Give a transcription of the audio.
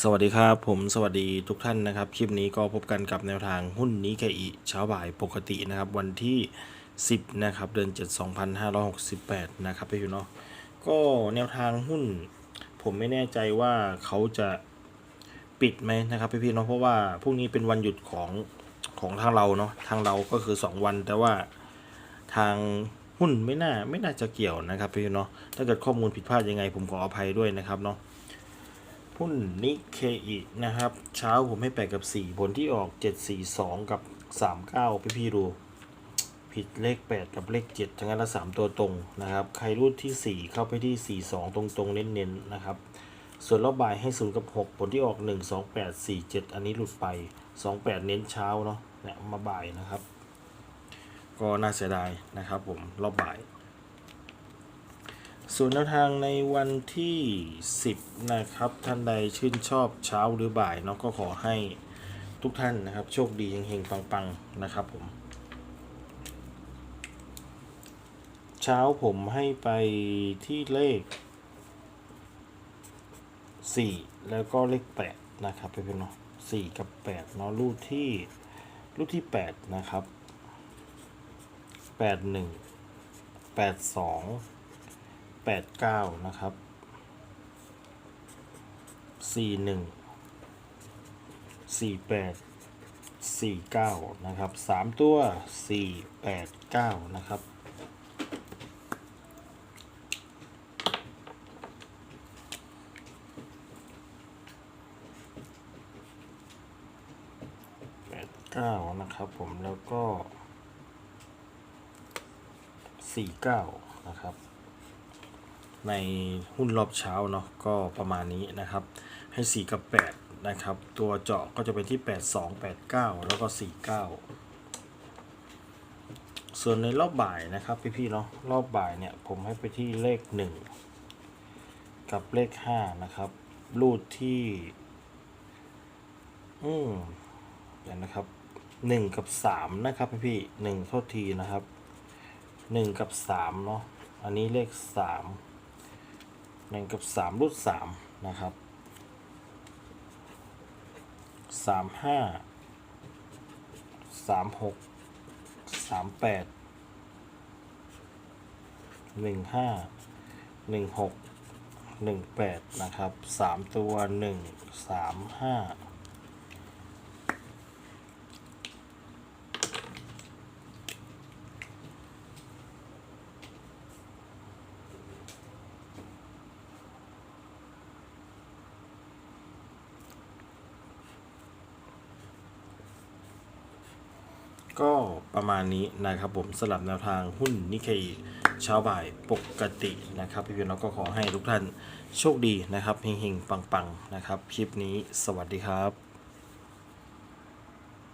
สวัสดีครับผมสวัสดีทุกท่านนะครับ คลิปนี้ก็พบกันกับแนวทางหุ้นนิเคอิเช้าบ่ายปกตินะครับ วันที่ 10 นะครับ เดือน 7 2568 นะครับพี่เนาะก็แนวทางหุ้น ผมไม่แน่ใจว่าเขาจะปิดไหมนะครับพี่พี่เนาะเพราะว่าพรุ่งนี้เป็นวันหยุดของของทางเราเนาะทางเราก็คือ 2 วัน แต่ว่าทางหุ้นไม่น่าไม่น่าจะเกี่ยวนะครับพี่เนาะถ้าเกิดข้อมูลผิดพลาดยังไงผมขออภัยด้วยนะครับเนาะ หุ้นนิเคอินะครับ เช้าผมให้แปดกับ 4 ผลที่ออก 742 กับ 39 พี่พี่ดู ผิดเลข 8 กับเลข 7 ทั้งนั้นละ 3 ตัวตรงนะครับ ใครรูดที่ 4 เข้าไปที่ 42 ตรงๆ เน้นๆนะครับ ส่วนรอบบ่ายให้ 0 กับ 6 ผลที่ออก 1 2 8 4 7 อันนี้หลุดไป 28 เน้นเช้าเนาะเนี่ยมาบ่ายนะครับ ก็น่าเสียดายนะครับผมรอบบ่าย ส่วนแนวทางในวันที่ 10 นะครับ ท่านใดชื่นชอบเช้าหรือบ่ายเนาะก็ขอให้ทุกท่านนะครับ โชคดีเฮงๆปังๆ นะครับผม เช้าผมให้ไปที่เลข 4 แล้วก็เลข 8 นะครับไปเป็นเนาะ4 กับ 8 เนาะรูดที่รูดที่ 8 นะครับ 81 82 แปดเก้านะครับสี่หนึ่งสี่แปดสี่เก้านะครับสามตัวสี่แปดเก้านะครับแปดเก้านะครับผมแล้วก็สี่เก้านะครับ ในหุ้นรอบเช้าเนาะก็ประมาณนี้นะครับ ให้ 4 กับ 8 นะครับ ตัวเจาะก็จะเป็นที่ 8 2 8 9 แล้วก็ 4 9 ส่วนในรอบบ่ายนะครับพี่ๆเนาะรอบบ่ายเนี่ยผมให้ไปที่เลข 1 กับเลข 5 นะครับ รูดที่ อืมเดี๋ยวนะครับ 1 กับ 3 นะครับพี่ๆหนึ่งโทษทีนะครับ 1 กับ3เนาะอันนี้เลข 3 หนึ่งกับสามรูดสามนะครับสามห้าสามหกสามแปดหนึ่งห้าหนึ่งหกหนึ่งแปดนะครับสามตัวหนึ่งสามห้า ก็ประมาณนี้นะครับผมสลับแนวทางหุ้นนิเคอีเช้าบ่ายปกตินะครับพี่พี่น้องก็ขอให้ทุกท่านโชคดีนะครับเฮงๆ ปังๆ นะครับ คลิปนี้สวัสดีครับ